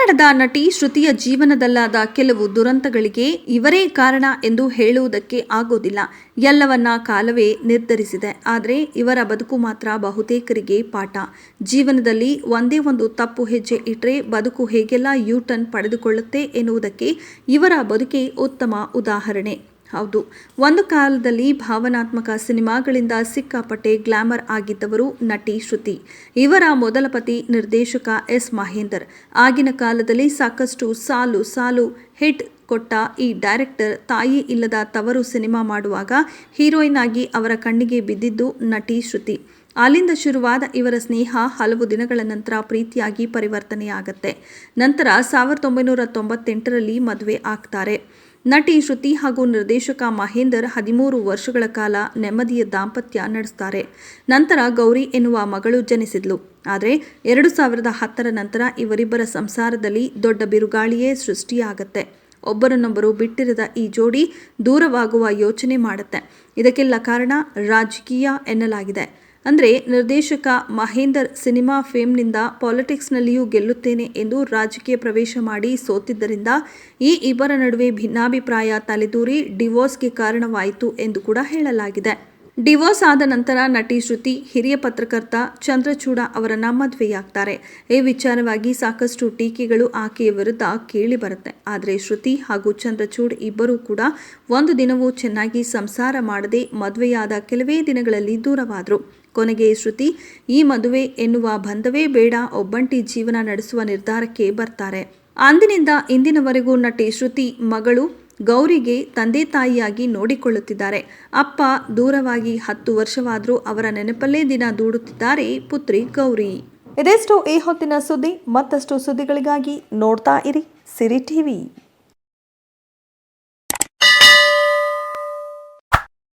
ಕನ್ನಡದ ನಟಿ ಶ್ರುತಿಯ ಜೀವನದಲ್ಲಾದ ಕೆಲವು ದುರಂತಗಳಿಗೆ ಇವರೇ ಕಾರಣ ಎಂದು ಹೇಳುವುದಕ್ಕೆ ಆಗೋದಿಲ್ಲ. ಎಲ್ಲವನ್ನ ಕಾಲವೇ ನಿರ್ಧರಿಸಿದೆ. ಆದರೆ ಇವರ ಬದುಕು ಮಾತ್ರ ಬಹುತೇಕರಿಗೆ ಪಾಠ. ಜೀವನದಲ್ಲಿ ಒಂದೇ ಒಂದು ತಪ್ಪು ಹೆಜ್ಜೆ ಇಟ್ಟರೆ ಬದುಕು ಹೇಗೆಲ್ಲ ಯೂಟರ್ನ್ ಪಡೆದುಕೊಳ್ಳುತ್ತೆ ಎನ್ನುವುದಕ್ಕೆ ಇವರ ಬದುಕೇ ಉತ್ತಮ ಉದಾಹರಣೆ. ಹೌದು. ಒಂದು ಕಾಲದಲ್ಲಿ ಭಾವನಾತ್ಮಕ ಸಿನಿಮಾಗಳಿಂದ ಸಿಕ್ಕಾಪಟ್ಟೆ ಗ್ಲಾಮರ್ ಆಗಿದ್ದವರು ನಟಿ ಶ್ರುತಿ. ಇವರ ಮೊದಲ ಪತಿ ನಿರ್ದೇಶಕ ಎಸ್ ಮಹೇಂದರ್. ಆಗಿನ ಕಾಲದಲ್ಲಿ ಸಾಕಷ್ಟು ಸಾಲು ಸಾಲು ಹಿಟ್ ಕೊಟ್ಟ ಈ ಡೈರೆಕ್ಟರ್ ತಾಯಿ ಇಲ್ಲದ ತವರು ಸಿನಿಮಾ ಮಾಡುವಾಗ ಹೀರೋಯಿನ್ ಆಗಿ ಅವರ ಕಣ್ಣಿಗೆ ಬಿದ್ದಿದ್ದು ನಟಿ ಶ್ರುತಿ. ಅಲ್ಲಿಂದ ಶುರುವಾದ ಇವರ ಸ್ನೇಹ ಹಲವು ದಿನಗಳ ನಂತರ ಪ್ರೀತಿಯಾಗಿ ಪರಿವರ್ತನೆಯಾಗತ್ತೆ. ನಂತರ ಸಾವಿರದ ಒಂಬೈನೂರ ತೊಂಬತ್ತೆಂಟರಲ್ಲಿ ಮದುವೆ ಆಗ್ತಾರೆ. ನಟಿ ಶ್ರುತಿ ಹಾಗೂ ನಿರ್ದೇಶಕ ಮಹೇಂದರ್ ಹದಿಮೂರು ವರ್ಷಗಳ ಕಾಲ ನೆಮ್ಮದಿಯ ದಾಂಪತ್ಯ ನಡೆಸ್ತಾರೆ. ನಂತರ ಗೌರಿ ಎನ್ನುವ ಮಗಳು ಜನಿಸಿದ್ಲು. ಆದರೆ ಎರಡು ಸಾವಿರದ ಹತ್ತರ ನಂತರ ಇವರಿಬ್ಬರ ಸಂಸಾರದಲ್ಲಿ ದೊಡ್ಡ ಬಿರುಗಾಳಿಯೇ ಸೃಷ್ಟಿಯಾಗತ್ತೆ. ಒಬ್ಬರನ್ನೊಬ್ಬರು ಬಿಟ್ಟಿರದ ಈ ಜೋಡಿ ದೂರವಾಗುವ ಯೋಚನೆ ಮಾಡುತ್ತೆ. ಇದಕ್ಕೆಲ್ಲ ಕಾರಣ ರಾಜಕೀಯ ಎನ್ನಲಾಗಿದೆ. ಅಂದರೆ ನಿರ್ದೇಶಕ ಮಹೇಂದರ್ ಸಿನಿಮಾ ಫೇಮ್ನಿಂದ ಪಾಲಿಟಿಕ್ಸ್ನಲ್ಲಿಯೂ ಗೆಲ್ಲುತ್ತೇನೆ ಎಂದು ರಾಜಕೀಯ ಪ್ರವೇಶ ಮಾಡಿ ಸೋತಿದ್ದರಿಂದ ಈ ಇಬ್ಬರ ನಡುವೆ ಭಿನ್ನಾಭಿಪ್ರಾಯ ತಲೆದೂರಿ ಡಿವೋರ್ಸ್ಗೆ ಕಾರಣವಾಯಿತು ಎಂದು ಕೂಡ ಹೇಳಲಾಗಿದೆ. ಡಿವೋರ್ಸ್ ಆದ ನಂತರ ನಟಿ ಶ್ರುತಿ, ಹಿರಿಯ ಪತ್ರಕರ್ತ ಚಂದ್ರಚೂಡ ಅವರನ್ನ ಮದುವೆಯಾಗ್ತಾರೆ. ಈ ವಿಚಾರವಾಗಿ ಸಾಕಷ್ಟು ಟೀಕೆಗಳು ಆಕೆಯ ವಿರುದ್ಧ ಕೇಳಿ ಬರುತ್ತೆ. ಆದರೆ ಶ್ರುತಿ ಹಾಗೂ ಚಂದ್ರಚೂಡ್ ಇಬ್ಬರೂ ಕೂಡ ಒಂದು ದಿನವೂ ಚೆನ್ನಾಗಿ ಸಂಸಾರ ಮಾಡದೆ ಮದುವೆಯಾದ ಕೆಲವೇ ದಿನಗಳಲ್ಲಿ ದೂರವಾದರು. ಕೊನೆಗೆ ಶ್ರುತಿ, ಈ ಮದುವೆ ಎನ್ನುವ ಬಂಧವೇ ಬೇಡ, ಒಬ್ಬಂಟಿ ಜೀವನ ನಡೆಸುವ ನಿರ್ಧಾರಕ್ಕೆ ಬರ್ತಾರೆ. ಅಂದಿನಿಂದ ಇಂದಿನವರೆಗೂ ನಟಿ ಶ್ರುತಿ ಮಗಳು ಗೌರಿಗೆ ತಂದೆ ತಾಯಿಯಾಗಿ ನೋಡಿಕೊಳ್ಳುತ್ತಿದ್ದಾರೆ. ಅಪ್ಪ ದೂರವಾಗಿ ಹತ್ತು ವರ್ಷವಾದರೂ ಅವರ ನೆನಪಲ್ಲೇ ದಿನ ದೂಡುತ್ತಿದ್ದಾರೆ ಪುತ್ರಿ ಗೌರಿ. ಇದೆಷ್ಟು ಈ ಹೊತ್ತಿನ ಸುದ್ದಿ. ಮತ್ತಷ್ಟು ಸುದ್ದಿಗಳಿಗಾಗಿ ನೋಡ್ತಾ ಇರಿ ಸಿರಿ ಟಿವಿ.